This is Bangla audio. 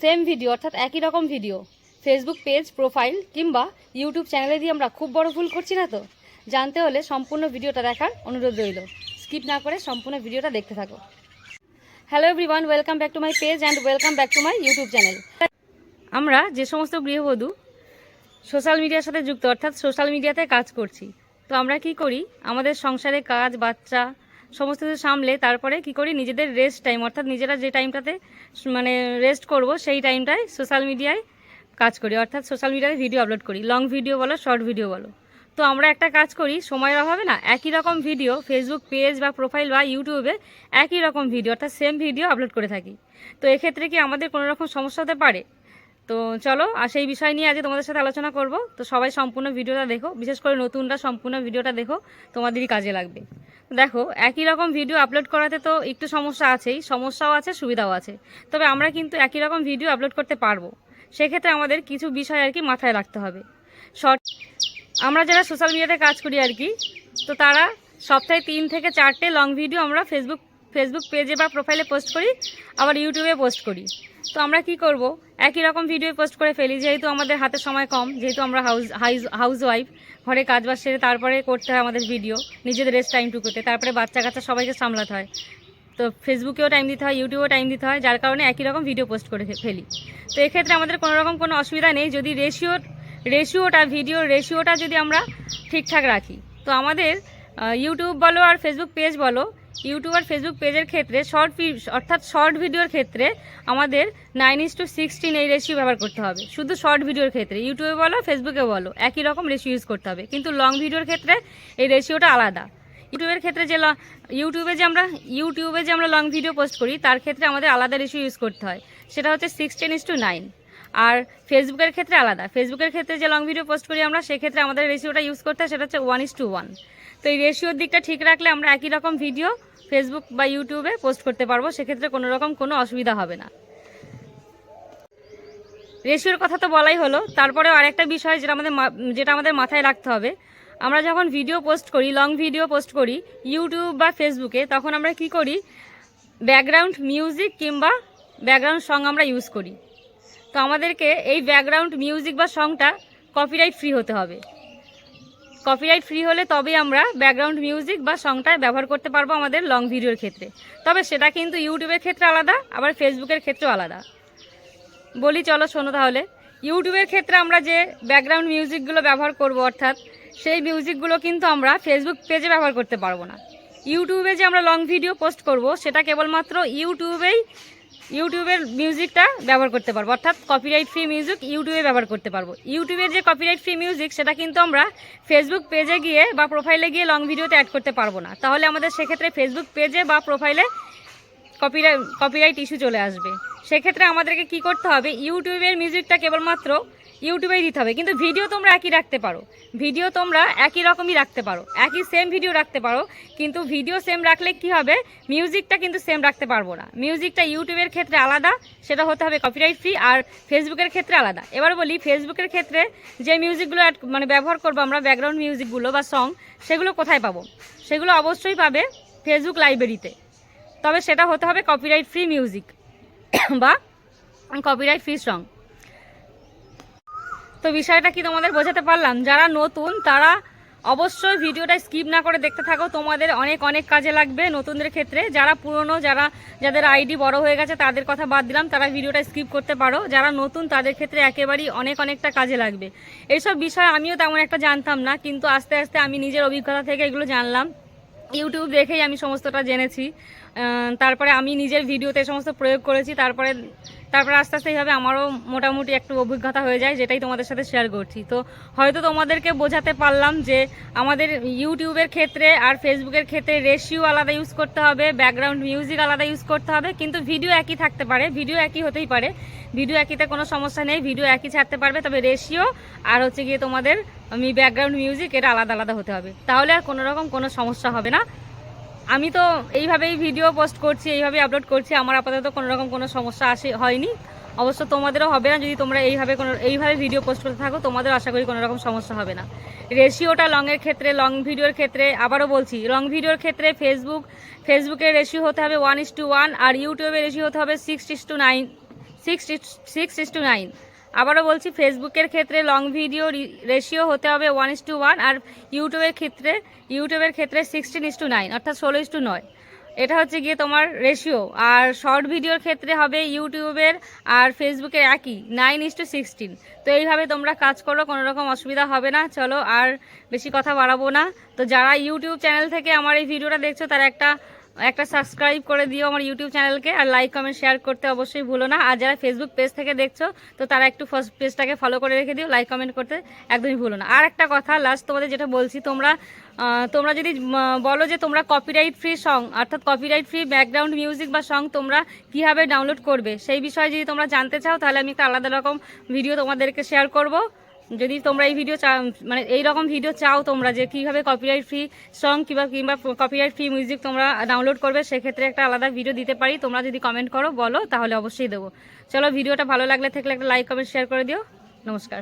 সেম ভিডিও অর্থাৎ একই রকম ভিডিও ফেসবুক পেজ প্রোফাইল কিংবা ইউটিউব চ্যানেলে দিয়ে আমরা খুব বড় ভুল করছি না তো? জানতে হলে সম্পূর্ণ ভিডিওটা দেখার অনুরোধ রইল। স্কিপ না করে সম্পূর্ণ ভিডিওটা দেখতে থাকো। Hello everyone welcome back to my page and welcome back to my YouTube channel আমরা যে সমস্ত গৃহবধূ সোশ্যাল মিডিয়ার সাথে যুক্ত, অর্থাৎ সোশ্যাল মিডিয়াতে কাজ করছি, তো আমরা কি করি? আমাদের সংসারে কাজ, বাচ্চা সমস্ত কিছু সামলে তারপরে কি করি? নিজেদের রেস্ট টাইম অর্থাৎ নিজেরা যে টাইমটাতে মানে রেস্ট করব, সেই টাইমটায় সোশ্যাল মিডিয়ায় কাজ করি। অর্থাৎ সোশ্যাল মিডিয়াতে ভিডিও আপলোড করি। লং ভিডিও বলো শর্ট ভিডিও বলো। তো আমরা একটা কাজ করি, সময়ের অভাবে না, একই রকম ভিডিও ফেসবুক পেজ বা প্রোফাইল বা ইউটিউবে একই রকম ভিডিও অর্থাৎ সেম ভিডিও আপলোড করে থাকি। তো এক্ষেত্রে কি আমাদের কোনো রকম সমস্যা হতে পারে? তো চলো, আর সেই বিষয় নিয়ে আজকে তোমাদের সাথে আলোচনা করব। তো সবাই সম্পূর্ণ ভিডিওটা দেখো, বিশেষ করে নতুনরা সম্পূর্ণ ভিডিওটা দেখো, তোমাদেরই কাজে লাগবে। দেখো, একই রকম ভিডিও আপলোড করাতে তো একটু সমস্যা আছেই, সমস্যাও আছে, সুবিধাও আছে। তবে আমরা কিন্তু একই রকম ভিডিও আপলোড করতে পারব। সেক্ষেত্রে আমাদের কিছু বিষয় আর কি মাথায় রাখতে হবে। শর্ট আমরা যারা সোশ্যাল মিডিয়াতে কাজ করি আর কি, তো তারা সপ্তাহে তিন থেকে চারটে লং ভিডিও আমরা ফেসবুক ফেসবুক পেজে বা প্রোফাইলে পোস্ট করি, আবার ইউটিউবে পোস্ট করি। তো আমরা কি করব? একই রকম ভিডিও পোস্ট করে ফেলি, যেহেতু আমাদের হাতে সময় কম, যেহেতু আমরা হাউস হাউস ওয়াইফ ঘরে কাজ বাজ সেরে তারপরে করতে হয় আমাদের ভিডিও নিজেদের রেস্ট টাইমটুকুতে তারপরে বাচ্চা কাচ্চা সবাইকে সামলাতে হয়। তো ফেসবুকেও টাইম দিতে হয় ইউটিউবেও টাইম দিতে হয়, যার কারণে একই রকম ভিডিও পোস্ট করে ফেলি। তো এক্ষেত্রে আমাদের কোনো রকম কোনো অসুবিধা নেই, যদি রেশিওর রেশিওটা ভিডিওর রেশিওটা যদি আমরা ঠিকঠাক রাখি। তো আমাদের ইউটিউব বলো আর ফেসবুক পেজ বলো ইউটিউব আর ফেসবুক পেজের ক্ষেত্রে শর্ট অর্থাৎ শর্ট ভিডিওর ক্ষেত্রে আমাদের নাইন ইস টু সিক্সটিন এই রেশিও ব্যবহার করতে হবে। শুধু শর্ট ভিডিওর ক্ষেত্রে ইউটিউবে বলো ফেসবুকে বলো, একই রকম রেশিও ইউজ করতে হবে। কিন্তু লং ভিডিওর ক্ষেত্রে এই রেশিওটা আলাদা। ইউটিউবের ক্ষেত্রে যে ইউটিউবে যে আমরা ইউটিউবে যে আমরা লং ভিডিও পোস্ট করি, তার ক্ষেত্রে আমাদের আলাদা রেশিও ইউজ করতে হয়। সেটা হচ্ছে সিক্সটিন ইস টু নাইন আর ফেসবুকের ক্ষেত্রে আলাদা। ফেসবুকের ক্ষেত্রে যে লং ভিডিও পোস্ট করি আমরা, সেক্ষেত্রে আমাদের রেশিওটা ইউজ করতে হয়, সেটা হচ্ছে ওয়ান ইস টু ওয়ান তো এই রেশিওর দিকটা ঠিক রাখলে আমরা একই রকম ভিডিও ফেসবুক বা ইউটিউবে পোস্ট করতে পারব, সেক্ষেত্রে কোনো রকম কোনো অসুবিধা হবে না। রেশিওর কথা তো বলাই হলো। তারপরেও আরেকটা বিষয় যেটা আমাদের যেটা আমাদের মাথায় রাখতে হবে। আমরা যখন ভিডিও পোস্ট করি লং ভিডিও পোস্ট করি ইউটিউব বা ফেসবুকে তখন আমরা কি করি? ব্যাকগ্রাউন্ড মিউজিক কিংবা ব্যাকগ্রাউন্ড সং আমরা ইউজ করি। তো আমাদেরকে এই ব্যাকগ্রাউন্ড মিউজিক বা সংটা কপিরাইট ফ্রি হতে হবে। কপিরাইট ফ্রি হলে তবেই আমরা ব্যাকগ্রাউন্ড মিউজিক বা সংটা ব্যবহার করতে পারব আমাদের লং ভিডিওর ক্ষেত্রে। তবে সেটা কিন্তু ইউটিউবের ক্ষেত্রে আলাদা, আবার ফেসবুকের ক্ষেত্রেও আলাদা। বলি, চলো শোনো তাহলে। ইউটিউবের ক্ষেত্রে আমরা যে ব্যাকগ্রাউন্ড মিউজিকগুলো ব্যবহার করব অর্থাৎ, সেই মিউজিকগুলো কিন্তু আমরা ফেসবুক পেজে ব্যবহার করতে পারব না। ইউটিউবে যে আমরা লং ভিডিও পোস্ট করব, সেটা কেবলমাত্র ইউটিউবেই ইউটিউবের মিউজিকটা ব্যবহার করতে পারব। অর্থাৎ কপিরাইট ফ্রি মিউজিক ইউটিউবে ব্যবহার করতে পারব। ইউটিউবের যে কপিরাইট ফ্রি মিউজিক সেটা কিন্তু আমরা ফেসবুক পেজে গিয়ে বা প্রোফাইলে গিয়ে লং ভিডিওতে অ্যাড করতে পারব না। তাহলে আমাদের সেক্ষেত্রে ফেসবুক পেজে বা প্রোফাইলে কপিরাইট কপিরাইট ইস্যু চলে আসবে। সেক্ষেত্রে আমাদেরকে কি করতে হবে? ইউটিউবের মিউজিকটা কেবলমাত্র ইউটিউবেই দিতে হবে। কিন্তু ভিডিও তোমরা একই রাখতে পারো। ভিডিও তোমরা একই রকমই রাখতে পারো। একই সেম ভিডিও রাখতে পারো। কিন্তু ভিডিও সেম রাখলে কি হবে? মিউজিকটা কিন্তু সেম রাখতে পারব না। মিউজিকটা ইউটিউবের ক্ষেত্রে আলাদা, সেটা হতে হবে কপিরাইট ফ্রি আর ফেসবুকের ক্ষেত্রে আলাদা। এবার বলি ফেসবুকের ক্ষেত্রে যে মিউজিকগুলো মানে ব্যবহার করব আমরা ব্যাকগ্রাউন্ড মিউজিকগুলো বা সং সেগুলো কোথায় পাবো? সেগুলো অবশ্যই পাবে ফেসবুক লাইব্রেরিতে তবে সেটা হতে হবে কপিরাইট ফ্রি মিউজিক বা কপিরাইট ফ্রি সং তো বিষয়টা কি তোমাদের বোঝাতে পারলাম? যারা নতুন, তারা অবশ্যই ভিডিওটা স্কিপ না করে দেখতে থাকো। তোমাদের অনেক অনেক কাজে লাগবে নতুনদের ক্ষেত্রে। যারা পুরনো, যারা, যাদের আইডি বড় হয়ে গেছে, তাদের কথা বাদ দিলাম। তারা ভিডিওটা স্কিপ করতে পারো। যারা নতুন, তাদের ক্ষেত্রে একেবারেই অনেক, অনেকটা কাজে লাগবে। এইসব বিষয় আমিও তেমন একটা জানতাম না, কিন্তু আস্তে আস্তে আমি নিজের অভিজ্ঞতা থেকে এগুলো জানলাম। ইউটিউব দেখেই আমি সমস্তটা জেনেছি। তারপরে আমি নিজের ভিডিওতে সমস্ত প্রয়োগ করেছি। তারপরে তারপরে আস্তে আস্তে এইভাবে আমারও মোটামুটি একটু অভিজ্ঞতা হয়ে যায়, যেটাই তোমাদের সাথে শেয়ার করছি। তো হয়তো তোমাদেরকে বোঝাতে পারলাম যে আমাদের ইউটিউবের ক্ষেত্রে আর ফেসবুকের ক্ষেত্রে রেশিও আলাদা ইউজ করতে হবে ব্যাকগ্রাউন্ড মিউজিক আলাদা ইউজ করতে হবে, কিন্তু ভিডিও একই থাকতে পারে ভিডিও একই হতেই পারে। ভিডিও একইতে কোনো সমস্যা নেই ভিডিও একই ছাড়তে পারবে, তবে রেশিও আর হচ্ছে গিয়ে তোমাদের, আমি ব্যাকগ্রাউন্ড মিউজিক এটা আলাদা আলাদা হতে হবে। তাহলে আর কোনোরকম কোনো সমস্যা হবে না। আমি তো এইভাবেই ভিডিও পোস্ট করছি এইভাবে আপলোড করছি, আমার আপাতত কোনো রকম কোনো সমস্যা আসে, হয়নি। অবশ্য তোমাদেরও হবে না যদি তোমরা এইভাবে কোনো, এইভাবে ভিডিও পোস্ট করতে থাকো, তোমাদের আশা করি কোনো রকম সমস্যা হবে না। রেশিওটা লংয়ের ক্ষেত্রে লং ভিডিওর ক্ষেত্রে, আবারও বলছি লং ভিডিওর ক্ষেত্রে ফেসবুক ফেসবুকের রেশিও হতে হবে ওয়ান টু ওয়ান আর ইউটিউবের রেশিও হতে হবে six is to nine six six is to nine আবারও বলছি ফেসবুকের ক্ষেত্রে লং ভিডিও রেশিও হতে হবে ওয়ান ইস টু ওয়ান আর ইউটিউবের ক্ষেত্রে ইউটিউবের ক্ষেত্রে সিক্সটিন ইস টু নাইন অর্থাৎ ষোলো ইস টু নয়। এটা হচ্ছে গিয়ে তোমার রেশিও আর শর্ট ভিডিওর ক্ষেত্রে হবে ইউটিউবের আর ফেসবুকের একই নাইন ইস টু সিক্সটিন তো এইভাবে তোমরা কাজ করো, কোনো রকম অসুবিধা হবে না। চলো, আর বেশি কথা বাড়াবো না। তো যারা ইউটিউব চ্যানেল থেকে আমার এই ভিডিওটা দেখছ, তারা একটা একটা সাবস্ক্রাইব করে দিও আমার ইউটিউব চ্যানেলকে আর লাইক কমেন্ট শেয়ার করতে অবশ্যই ভুলো না। আর যারা ফেসবুক পেজ থেকে দেখছ, তো তারা একটু ফার্স্ট পেজটাকে ফলো করে রেখে দিও লাইক কমেন্ট করতে একদমই ভুলো না। আর একটা কথা লাস্ট তোমাদের যেটা বলছি, তোমরা তোমরা যদি বলো যে তোমরা কপিরাইট ফ্রি সং অর্থাৎ কপিরাইট ফ্রি ব্যাকগ্রাউন্ড মিউজিক বা সং তোমরা কীভাবে ডাউনলোড করবে, সেই বিষয়ে যদি তোমরা জানতে চাও, তাহলে আমি একটা আলাদা রকম ভিডিও তোমাদেরকে শেয়ার করব। যদি তোমরা এই ভিডিও চা মানে এই রকম ভিডিও চাও তোমরা যে কীভাবে কপিরাইট ফ্রি সং কিংবা কিংবা কপিরাইট ফ্রি মিউজিক তোমরা ডাউনলোড করবে, সেক্ষেত্রে একটা আলাদা ভিডিও দিতে পারি। তোমরা যদি কমেন্ট করো, বলো, তাহলে অবশ্যই দেবো। চলো ভিডিওটা ভালো লাগলে থাকলে একটা লাইক কমেন্ট শেয়ার করে দিও। নমস্কার।